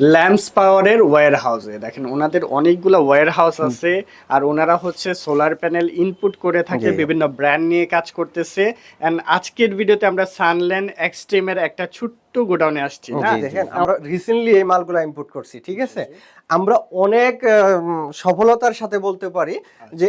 Lamps পাওয়ারের wire হাউসে দেখেন ওনাদের অনেকগুলো ওয়্যার হাউস আছে আর ওনারা হচ্ছে সোলার প্যানেল ইনপুট করে থাকে বিভিন্ন ব্র্যান্ড নিয়ে কাজ করতেছে। অ্যান্ড আজকের ভিডিওতে আমরা সানল্যান্ড এক্সট্রিমের একটা ছোট্ট গোডাউনে আসছি না? দেখেন আমরা রিসেন্টলি এই মালগুলো ইম্পোর্ট করছি ঠিক আছে? আমরা অনেক সফলতার সাথে বলতে পারি যে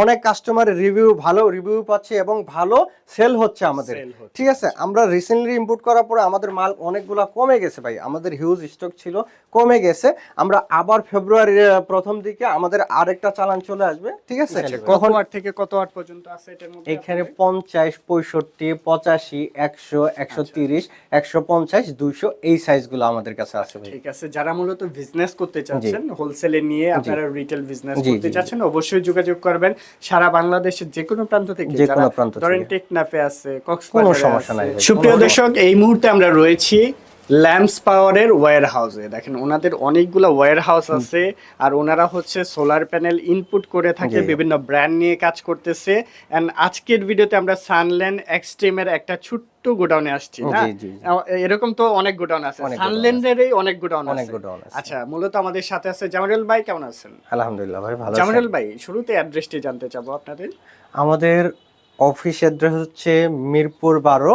অনেক কাস্টমার রিভিউ ভালো রিভিউ পাচ্ছে এবং ভালো সেল হচ্ছে আমাদের ঠিক আছে? আমরা রিসেন্টলি ইম্পোর্ট করার পরে আমাদের মাল অনেকগুলা কমে গেছে ভাই আমাদের হিউজ স্টক ছিল কমে গেছে। আমরা আবার ফেব্রুয়ারির প্রথম দিকে আমাদের আরেকটা চালান চলে আসবে ঠিক আছে? কখন ওয়াট থেকে কত ওয়াট পর্যন্ত আছে এখানে পঞ্চাশ পঁয়ষট্টি পঁচাশি একশো একশো তিরিশ একশো পঞ্চাশ দুইশো এই সাইজগুলো আমাদের কাছে আছে ঠিক আছে যারা মূলত বিজনেস করতে চাচ্ছেন হোলসেলে নিয়ে আপনারা রিটেল বিজনেস করতে চাচ্ছেন অবশ্যই যোগাযোগ করবেন। সারা বাংলাদেশের যে কোনো প্রান্ত থেকে যে কোনো প্রান্ত ধরেন টেকনাফে আছে কক্সবাজারে আছে। সুপ্রিয় দর্শক এই মুহূর্তে আমরা রয়েছি ল্যাম্পস পাওয়ারের ওয়্যার হাউসে দেখেন ওনাদের অনেকগুলো ওয়্যার হাউস আছে আর ওনারা হচ্ছে সোলার প্যানেল ইনপুট করে থাকে বিভিন্ন ব্র্যান্ড নিয়ে কাজ করতেছে। এন্ড আজকের ভিডিওতে আমরা সানল্যান্ড এক্সট্রিমের একটা ছোট্ট গোডাউনে আসছি না জি। এরকম তো অনেক গোডাউন আছে। সানল্যান্ডেরই অনেক গোডাউন আছে। আচ্ছা মূলত আমাদের সাথে আছে জামারুল ভাই কেমন আছেন? আলহামদুলিল্লাহ ভাই ভালো। জামারুল ভাই শুরুতে অ্যাড্রেসটি জানতে চাবো আপনাদের। আমাদের অফিস অ্যাড্রেস হচ্ছে মিরপুর বারো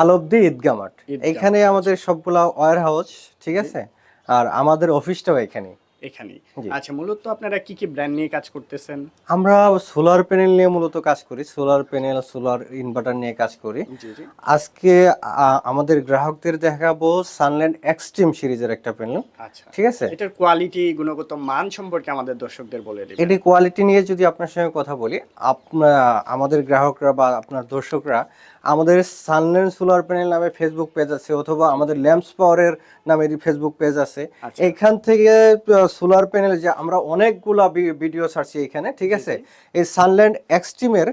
আলবদি ঈদগা মাঠ। এখানে আমাদের সবগুলা ওয়ার হাউস ঠিক আছে? আর আমাদের অফিসটাও এখানে। এখানেই। জি। আচ্ছা মূলত আপনারা কি কি ব্র্যান্ড নিয়ে কাজ করতেছেন? আমরা সোলার প্যানেল নিয়ে মূলত কাজ করি। সোলার প্যানেল সোলার ইনভার্টার নিয়ে কাজ করি। আজকে আমাদের গ্রাহকদের দেখাবো সানল্যান্ড এক্সট্রিম সিরিজের একটা প্যানেল। আচ্ছা। ঠিক আছে? এটার কোয়ালিটি গুণগত মান সম্পর্কে আমাদের দর্শকদের বলে দিবেন। এটি কোয়ালিটি নিয়ে যদি আপনার সঙ্গে কথা বলি আপনার আমাদের গ্রাহকরা বা আপনার দর্শকরা আমাদের সানলেন সোলার প্যানেল নামে ফেসবুক পেজ আছে অথবা আমাদের ল্যাম্পস পাওয়ারের নামে ফেসবুক পেজ আছে। আচ্ছা। এখান থেকে সোলার প্যানেল যে আমরা অনেকগুলা ভিডিও ছাড়ছি এখানে ঠিক আছে? এই সানল্যান্ড এক্সট্রিমের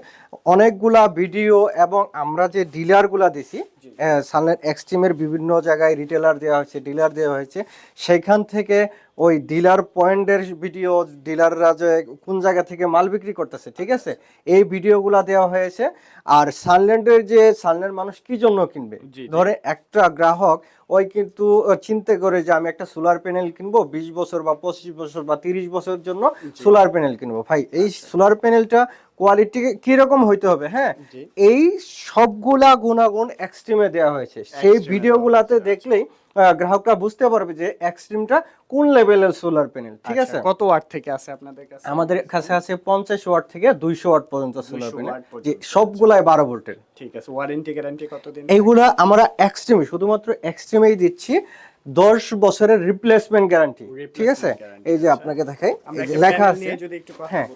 অনেকগুলা ভিডিও এবং আমরা যে ডিলারগুলা দিছি সানল্যান্ড এক্সট্রিমের বিভিন্ন জায়গায় রিটেলার দেওয়া হয়েছে ডিলার দেওয়া হয়েছে। সেখান থেকে ওই ডিলার পয়েন্টের ভিডিও ডিলাররা যে কোন জায়গা থেকে মাল বিক্রি করতেছে ঠিক আছে? এই ভিডিওগুলো দেওয়া হয়েছে। আর সানল্যান্ডের যে সানল্যান্ড মানুষ কি জন্য কিনবে। ধরে একটা গ্রাহক ওই কিন্তু চিন্তা করে যে আমি একটা সোলার প্যানেল কিনবো বিশ বছর বা পঁচিশ বছর বা তিরিশ বছরের জন্য সোলার প্যানেল কিনবো। ভাই এই আচ্ছা। সোলার প্যানেলটা কোয়ালিটি কীরকম হইতে হবে হ্যাঁ? এই সবগুলা গুণাগুণ এক্সট্রিমে দেওয়া হয়েছে। সেই ভিডিওগুলাতে দেখলেই গ্রাহকরা বুঝতে পারবে যে এক্সট্রিমটা কোন লেভেলের সোলার প্যানেল ঠিক আচ্ছা, আছে? কত ওয়াট থেকে আছে আপনাদের কাছে? আমাদের কাছে আছে পঞ্চাশ ওয়াট থেকে দুইশো ওয়াট পর্যন্ত সোলার 200 প্যানেল যে সবগুলাই বারো ভোল্টের। ঠিক আছে ওয়ারেন্টি গ্যারান্টি কতদিন? এইগুলা আমরা এক্সট্রিমে শুধুমাত্র এক্সট্রিমেই দিচ্ছি। দশ বছরের রিপ্লেসমেন্ট গ্যারান্টি ঠিক আছে? এই যে আচ্ছা। আপনাকে দেখাই এই যে লেখা আছে। হ্যাঁ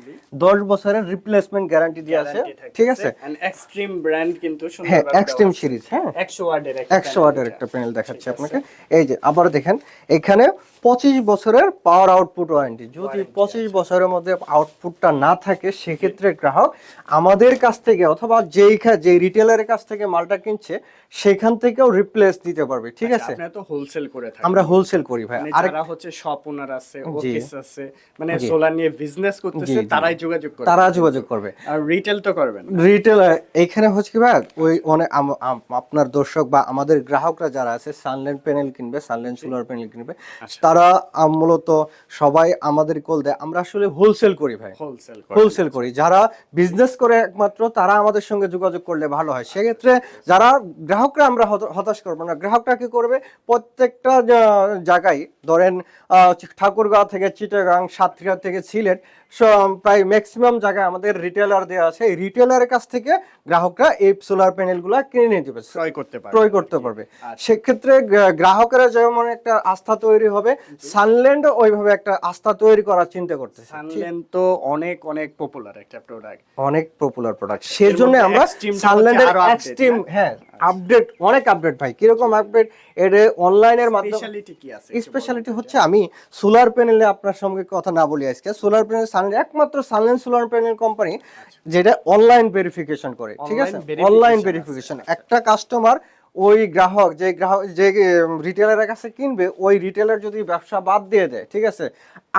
দশ বছরের রিপ্লেসমেন্ট গ্যারান্টি দিয়ে আছে। ঠিক আছে? এক্সট্রিম ব্র্যান্ড কিন্তু হ্যাঁ এক্সট্রিম সিরিজ হ্যাঁ। 100 ওয়াটের একশো ওয়াটের একটা প্যানেল দেখাচ্ছি। আপনাকে। এই যে আবার দেখেন এখানে পঁচিশ বছরের পাওয়ার আউটপুট ওয়ারেন্টি যদি পঁচিশ বছরের মধ্যে আউটপুটটা না থাকে সেক্ষেত্রে গ্রাহক আমাদের কাছ থেকে অথবা যেই যে রিটেলারের কাছ থেকে মালটা কিনছে সেখান থেকেও রিপ্লেস দিতে পারবে। ঠিক আছে? তো হোলসেল করে থাকেন আমরা হোলসেল করি ভাই। মানে যারা হচ্ছে শপ ওনার আছে অফিস আছে মানে সোলার নিয়ে বিজনেস করতেছে। তারাই যোগাযোগ করে তারা যোগাযোগ করবে। আর রিটেল তো করবেন রিটেল এখানে হচ্ছে কি ভাই ওই অনেক আপনার দর্শক বা আমাদের গ্রাহকরা যারা আছে সানল্যান্ড প্যানেল কিনবে সানল্যান্ড সোলার প্যানেল কিনবে আচ্ছা। তারা মূলত সবাই আমাদের কল দেয়। আমরা আসলে হোলসেল করি ভাই। হোলসেল হোলসেল করি। যারা বিজনেস করে একমাত্র তারা আমাদের সঙ্গে যোগাযোগ করলে ভালো হয়। সেক্ষেত্রে যারা গ্রাহকরা আমরা হতাশ করব না। গ্রাহকরা কি করবে? প্রত্যেকটা জায়গায় ধরেন ঠাকুরগাঁও থেকে চিটাগাং সাতক্ষীরা থেকে সিলেট প্রায় ম্যাক্সিমাম জায়গায় আমাদের রিটেলার দেওয়া আছে। এই রিটেলারের কাছ থেকে গ্রাহকরা এই সোলার প্যানেলগুলো কিনে নিয়ে যাবে। ক্রয় করতে পারে ক্রয় করতে পারবে। আচ্ছা। সেক্ষেত্রে গ্রা- গ্রাহকেরা যেমন একটা আস্থা তৈরি হবে সানল্যান্ড ওইভাবে একটা আস্থা তৈরি করার চিন্তা করতে সানল্যান্ড তো অনেক অনেক পপুলার একটা প্রোডাক্ট অনেক পপুলার প্রোডাক্ট সেই জন্য আমরা সানল্যান্ডের এক্সট্রিম। হ্যাঁ। আপডেট অনেক আপডেট ভাই। কীরকম আপডেট এর অনলাইনের মাধ্যমে স্পেশালিটি কি আছে? স্পেশালিটি হচ্ছে আমি সোলার প্যানেলে আপনার সঙ্গে কথা না বলি আজকে। সোলার প্যানেল সানল্যান্ড একমাত্র সানল্যান্ড সোলার প্যানেল কোম্পানি যেটা অনলাইন ভেরিফিকেশন করে ঠিক আছে? অনলাইন ভেরিফিকেশন একটা কাস্টমার ওই গ্রাহক যে গ্রাহক যে রিটেলারের কাছে কিনবে ওই রিটেলার যদি ব্যবসা বাদ দিয়ে দেয় ঠিক আছে?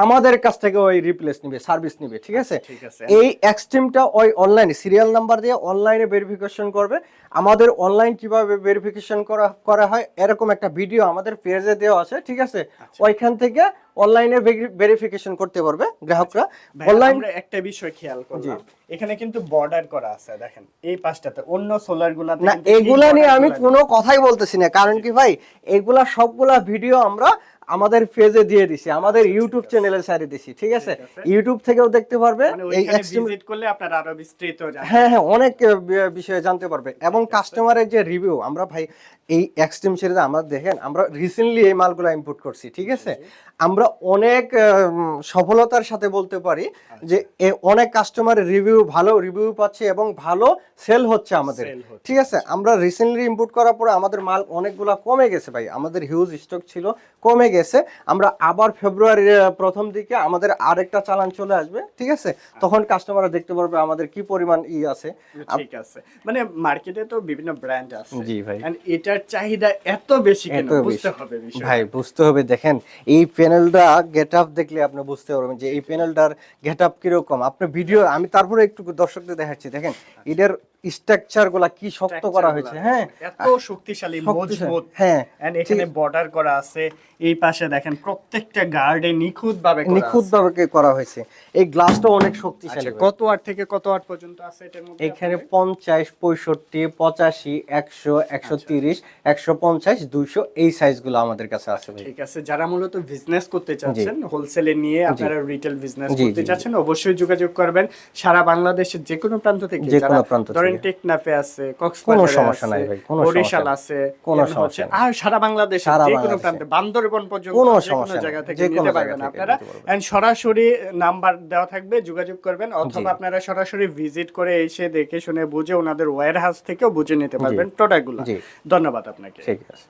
আমাদের কাছ থেকে ওই রিপ্লেস নিবে সার্ভিস নিবে ঠিক আছে? ঠিক আছে। এই এক্সট্রিমটা ওই অনলাইনে সিরিয়াল নাম্বার দিয়ে অনলাইনে ভেরিফিকেশন করবে। আমাদের অনলাইন কীভাবে ভেরিফিকেশন করা করা হয় এরকম একটা ভিডিও আমাদের পেজে দেওয়া আছে ঠিক আছে? আচ্ছা। ওইখান থেকে অনলাইনে ভেরিফিকেশন করতে পারবে গ্রাহকরা। অনলাইন আমরা একটা বিষয় খেয়াল করলাম। এখানে কিন্তু বর্ডার করা আছে দেখেন এই পাশটাতে। অন্য সোলার গুলাতে না এগুলা নিয়ে আমি গুলা কোনো কথাই বলতেছি না কারণ কি ভাই এগুলা সবগুলা ভিডিও আমরা আমাদের ফেজে দিয়ে দিছি আমাদের ইউটিউব চ্যানেলে সারি দিছি ঠিক আছে? ইউটিউব থেকেও দেখতে পারবে মানে এই ভিজিট করলে আপনারা আরও বিস্তারিত হ্যাঁ হ্যাঁ অনেক বিষয়ে জানতে পারবে। এবং কাস্টমারের যে রিভিউ আমরা ভাই এই এক্সট্রিম সিরিজে আমরা দেখেন আমরা রিসেন্টলি এই মালগুলো ইম্পোর্ট করছি ঠিক আছে? আমরা অনেক সফলতার সাথে বলতে পারি যে অনেক কাস্টমার রিভিউ ভালো রিভিউ পাচ্ছে এবং ভালো সেল হচ্ছে আমাদের। ঠিক আছে? আমরা রিসেন্টলি ইম্পোর্ট করার পরে আমাদের মাল অনেকগুলা কমে গেছে ভাই। আমাদের হিউজ স্টক ছিল কমে গেছে। আমরা আবার ফেব্রুয়ারির প্রথম দিকে আমাদের আরেকটা চালান চলে আসবে ঠিক আছে? তখন কাস্টমাররা দেখতে পারবে আমাদের কি পরিমাণ ই আছে। ঠিক আছে। মানে মার্কেটে তো বিভিন্ন ব্র্যান্ড আছে। জি ভাই। And এটার চাহিদা এত বেশি কেন? বুঝতে হবে ভাই বুঝতে হবে। দেখেন এই প্যানেলটা গেট আপ দেখলে আপনি বুঝতে পারবেন যে এই প্যানেলটার গেট আপ কীরকম। আপনি ভিডিও আমি তারপরে একটু দর্শকদের দেখাচ্ছি। দেখেন এটার স্ট্রাকচারগুলা কি শক্ত করা হয়েছে হ্যাঁ? এত শক্তিশালী মজবুত। হ্যাঁ, এন্ড এখানে বর্ডার করা আছে এই পাশে দেখেন প্রত্যেকটা গার্ডে নিখুঁত ভাবে নিখুঁত ভাবে করা হয়েছে। এই গ্লাসটা অনেক শক্তিশালী কত ওয়াট থেকে কত ওয়াট পর্যন্ত আছে এটার মধ্যে এখানে পঞ্চাশ পঁয়ষট্টি পঁচাশি একশো একশো আচ্ছা। তিরিশ একশো পঞ্চাশ দুইশো এই সাইজগুলো আমাদের কাছে আছে ভাই। ঠিক আছে যারা মূলত বিজনেস করতে চাচ্ছেন হোলসেলে নিয়ে আপনারা রিটেল বিজনেস করতে চাচ্ছেন অবশ্যই যোগাযোগ করবেন। সারা বাংলাদেশের যে কোনো প্রান্ত থেকে যে কোনো প্রান্ত টেকনাফে আছে কক্সবাজারে আছে, নাই ভাই, কোনো বরিশাল আছে কোনো সমস্যা আর সারা বাংলাদেশে যে কোনো প্রান্তে বান্দরবন পর্যন্ত কোনো সমস্যা জায়গা থেকে নিতে পারবেন আপনারা। এন্ড সরাসরি নাম্বার দেওয়া থাকবে যোগাযোগ করবেন অথবা আপনারা সরাসরি ভিজিট করে এসে দেখে শুনে বুঝে ওনাদের ওয়্যার হাউস থেকেও বুঝে নিতে পারবেন প্রোডাক্টগুলো। ধন্যবাদ আপনাকে। ঠিক আছে।